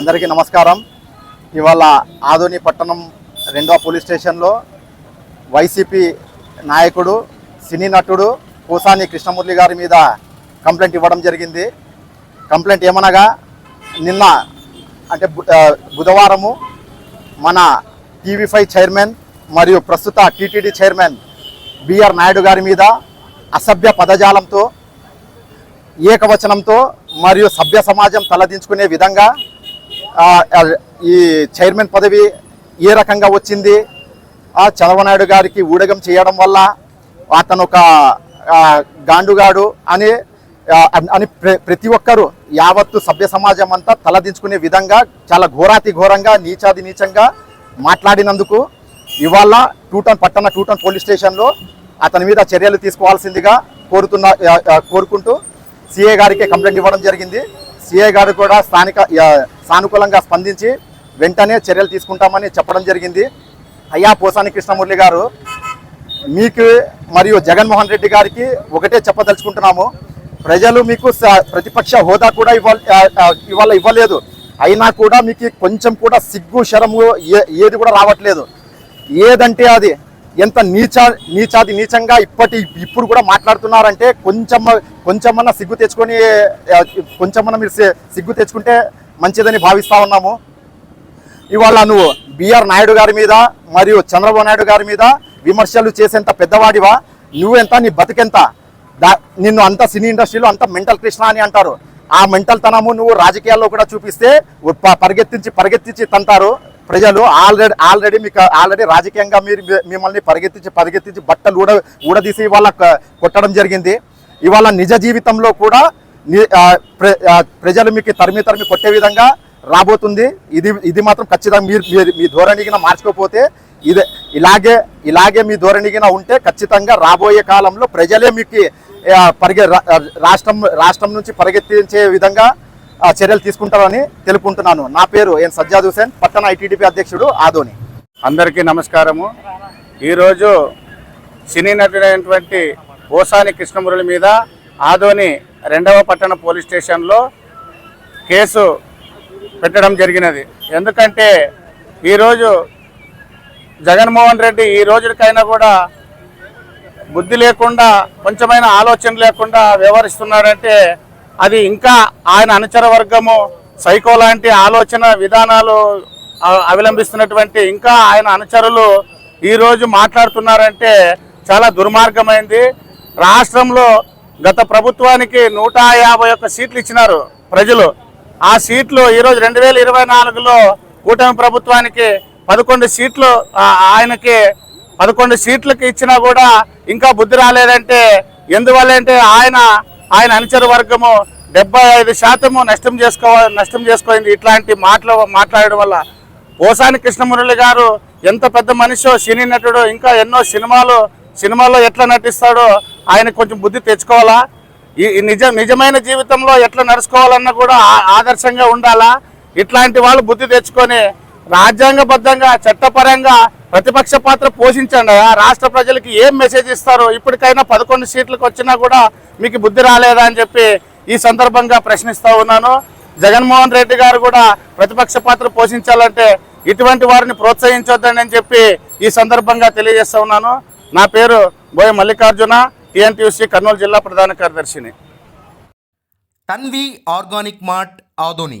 అందరికీ నమస్కారం. ఇవాళ ఆదోని పట్టణం రెండవ పోలీస్ స్టేషన్లో వైసీపీ నాయకుడు సినీ నటుడు కూసాని కృష్ణమూర్తి గారి మీద కంప్లైంట్ ఇవ్వడం జరిగింది. కంప్లైంట్ ఏమనగా నిన్న అంటే బుధవారము మన టీవీ ఫైవ్ చైర్మన్ మరియు ప్రస్తుత టీటీడీ చైర్మన్ బిఆర్ నాయుడు గారి మీద అసభ్య పదజాలంతో ఏకవచనంతో మరియు సభ్య సమాజం తలదించుకునే విధంగా ఈ చైర్మన్ పదవి ఏ రకంగా వచ్చింది? ఆ చంద్రబాబు గారికి ఊడగం చేయడం వల్ల అతను ఒక గాండుగాడు అని అని ప్ర- ప్రతి ఒక్కరూ యావత్తు సభ్య సమాజం అంతా తలదించుకునే విధంగా చాలా ఘోరాతి ఘోరంగా నీచాది నీచంగా మాట్లాడినందుకు ఇవాళ టూటన్ పట్టణ టూటన్ పోలీస్ స్టేషన్లో అతని మీద చర్యలు తీసుకోవాల్సిందిగా కోరుతున్న కోరుకుంటూ సిఏ గారికి కంప్లైంట్ ఇవ్వడం జరిగింది. సిఐ గారు కూడా స్థానిక సానుకూలంగా స్పందించి వెంటనే చర్యలు తీసుకుంటామని చెప్పడం జరిగింది. అయ్యా పోసాని కృష్ణమురళి గారు మీకు మరియు జగన్మోహన్ రెడ్డి గారికి ఒకటే చెప్పదలుచుకుంటున్నాము. ప్రజలు మీకు ప్రతిపక్ష హోదా కూడా ఇవ్వ ఇవాళ ఇవ్వలేదు. అయినా కూడా మీకు కొంచెం కూడా సిగ్గు శరము ఏ ఏది కూడా రావట్లేదు. ఏదంటే అది ఎంత నీచ నీచాది నీచంగా ఇప్పటి ఇప్పుడు కూడా మాట్లాడుతున్నారంటే కొంచెం కొంచెమన్నా సిగ్గు తెచ్చుకొని కొంచెమన్నా మీరు సిగ్గు తెచ్చుకుంటే మంచిదని భావిస్తా ఉన్నాము. ఇవాళ నువ్వు బిఆర్ నాయుడు గారి మీద మరియు చంద్రబాబు నాయుడు గారి మీద విమర్శలు చేసేంత పెద్దవాడివా? నువ్వెంత? నీ బతికెంత? దా నిన్ను అంత సినీ ఇండస్ట్రీలో అంత మెంటల్ కృష్ణ అని అంటారు. ఆ మెంటల్ తనము నువ్వు రాజకీయాల్లో కూడా చూపిస్తే ప- పరిగెత్తించి పరిగెత్తించి తంటారు ప్రజలు ఆల్రెడీ ఆల్రెడీ మీకు ఆల్రెడీ రాజకీయంగా మీరు మిమ్మల్ని పరిగెత్తించి పరిగెత్తించి బట్టలు ఊడ ఊడదీసి ఇవాళ కొట్టడం జరిగింది. ఇవాళ నిజ జీవితంలో కూడా ప్ర- ప్రజలు మీకు తరిమి తరిమి కొట్టే విధంగా రాబోతుంది. ఇది ఇది మాత్రం ఖచ్చితంగా మీరు మీ ధోరణిగిన మార్చుకోకపోతే ఇదే ఇలాగే ఇలాగే మీ ధోరణిగిన ఉంటే ఖచ్చితంగా రాబోయే కాలంలో ప్రజలే మీకు పరిగె రా- రాష్ట్రం రాష్ట్రం నుంచి పరిగెత్తించే విధంగా చర్యలు తీసుకుంటారని తెలుపుకుంటున్నాను. నా పేరు ఎన్ సజ్జాద్ హుసేన్ పట్టణ ఐటీడీపీ అధ్యక్షుడు ఆదోని. అందరికీ నమస్కారము. ఈరోజు సినీ నటుడైనటువంటి ఓసాని కృష్ణమురళి మీద ఆదోని రెండవ పట్టణ పోలీస్ స్టేషన్లో కేసు పెట్టడం జరిగినది. ఎందుకంటే ఈరోజు జగన్మోహన్ రెడ్డి ఈ రోజుకైనా కూడా బుద్ధి లేకుండా కొంచెమైన ఆలోచన లేకుండా వ్యవహరిస్తున్నాడంటే అది ఇంకా ఆయన అనుచర వర్గము సైకో లాంటి ఆలోచన విధానాలు అవలంబిస్తున్నటువంటి ఇంకా ఆయన అనుచరులు ఈరోజు మాట్లాడుతున్నారంటే చాలా దుర్మార్గమైంది. రాష్ట్రంలో గత ప్రభుత్వానికి నూట యాభై ఒక్క సీట్లు ఇచ్చినారు ప్రజలు. ఆ సీట్లు ఈరోజు రెండు వేల ఇరవై నాలుగులో కూటమి ప్రభుత్వానికి పదకొండు సీట్లు ఆయనకి పదకొండు సీట్లకి ఇచ్చినా కూడా ఇంకా బుద్ధి రాలేదంటే ఎందువల్ల అంటే ఆయన ఆయన అనుచర వర్గము డెబ్బై ఐదు శాతము నష్టం చేసుకో నష్టం చేసుకోయింది. ఇట్లాంటి మాటలు మాట్లాడడం వల్ల పోసాని కృష్ణమురళి గారు ఎంత పెద్ద మనిషో సినీ నటుడు ఇంకా ఎన్నో సినిమాలు సినిమాల్లో ఎట్లా నటిస్తాడో ఆయన కొంచెం బుద్ధి తెచ్చుకోవాలా? ఈ నిజ నిజమైన జీవితంలో ఎట్లా నడుచుకోవాలన్నా కూడా ఆదర్శంగా ఉండాలా? ఇట్లాంటి వాళ్ళు బుద్ధి తెచ్చుకొని రాజ్యాంగబద్ధంగా చట్టపరంగా ప్రతిపక్ష పాత్ర పోషించండి ఆ రాష్ట్ర ప్రజలకి ఏం మెసేజ్ ఇస్తారు ఇప్పటికైనా పదకొండు సీట్లకు వచ్చినా కూడా మీకు బుద్ధి రాలేదా అని చెప్పి ఈ సందర్భంగా ప్రశ్నిస్తా ఉన్నాను. జగన్మోహన్ రెడ్డి గారు కూడా ప్రతిపక్ష పాత్ర పోషించాలంటే ఇటువంటి వారిని ప్రోత్సహించొద్దని చెప్పి ఈ సందర్భంగా తెలియజేస్తా ఉన్నాను. నా పేరు బోయ మల్లికార్జున టిఎన్టీయూసీ కర్నూలు జిల్లా ప్రధాన కార్యదర్శిని. Tanvi organic mart Adoni.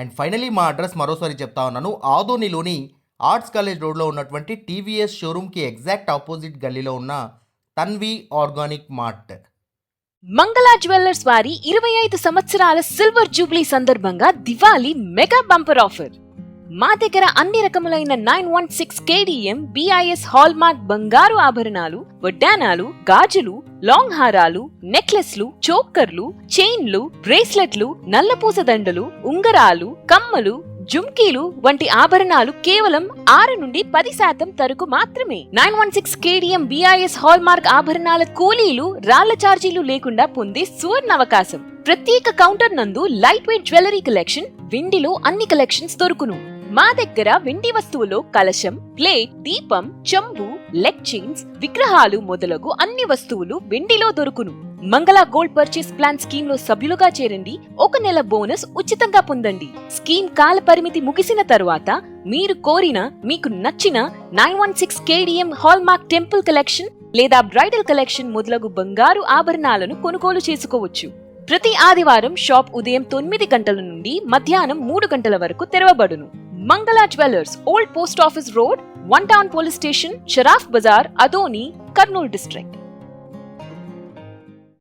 And finally మా అడ్రస్ మరోసారి చెప్తా ఉన్నాను. ఆదోనిలోని ఆర్ట్స్ కాలేజ్ రోడ్లో ఉన్నటువంటి టీవీఎస్ షోరూమ్కి ఎగ్జాక్ట్ ఆపోజిట్ గల్లీలో ఉన్న Tanvi organic mart. Mangala jewellers వారి ఇరవై ఐదు సంవత్సరాల సిల్వర్ జూబ్లీ సందర్భంగా దివాళీ మెగా బంపర్ ఆఫర్. మా దగ్గర అన్ని రకములైన nine one six KDM BIS hallmark బంగారు ఆభరణాలు వడ్డానాలు గాజులు లాంగ్ హారాలు నెక్లెస్లు చోక్కర్లు చైన్లు బ్రేస్లెట్లు నల్లపూస దండలు ఉంగరాలు కమ్మలు జుమ్కీలు వంటి ఆభరణాలు కేవలం ఆరు నుండి పది శాతం తరకు మాత్రమే. Nine one six KDM BIS hallmark ఆభరణాల కూలీలు రాళ్ళ ఛార్జీలు లేకుండా పొందే సువర్ణ అవకాశం ప్రత్యేక కౌంటర్ నందు లైట్ వెయిట్ జ్యువెలరీ కలెక్షన్ వెండిలో అన్ని కలెక్షన్స్ దొరుకును. మా దగ్గర వెండి వస్తువులో కలశం ప్లేట్ దీపం చెంబు లెగ్ చైన్స్ విగ్రహాలు మొదలగు అన్ని వస్తువులు వెండిలో దొరుకును. మంగళ గోల్డ్ పర్చేస్ ప్లాన్ స్కీమ్లో సభ్యులుగా చేరండి. ఒక నెల బోనస్ ఉచితంగా పొందండి. స్కీమ్ కాల పరిమితి ముగిసిన తరువాత మీరు కోరిన మీకు నచ్చిన nine one six KDM hallmark temple collection లేదా బ్రైడల్ కలెక్షన్ మొదలగు బంగారు ఆభరణాలను కొనుగోలు చేసుకోవచ్చు. ప్రతి ఆదివారం షాప్ ఉదయం తొమ్మిది గంటల నుండి మధ్యాహ్నం మూడు గంటల వరకు తెరవబడును. Mangala Jewelers, Old Post Office Road, One Town Police Station, Sharaf Bazaar, Adoni, Karnool District.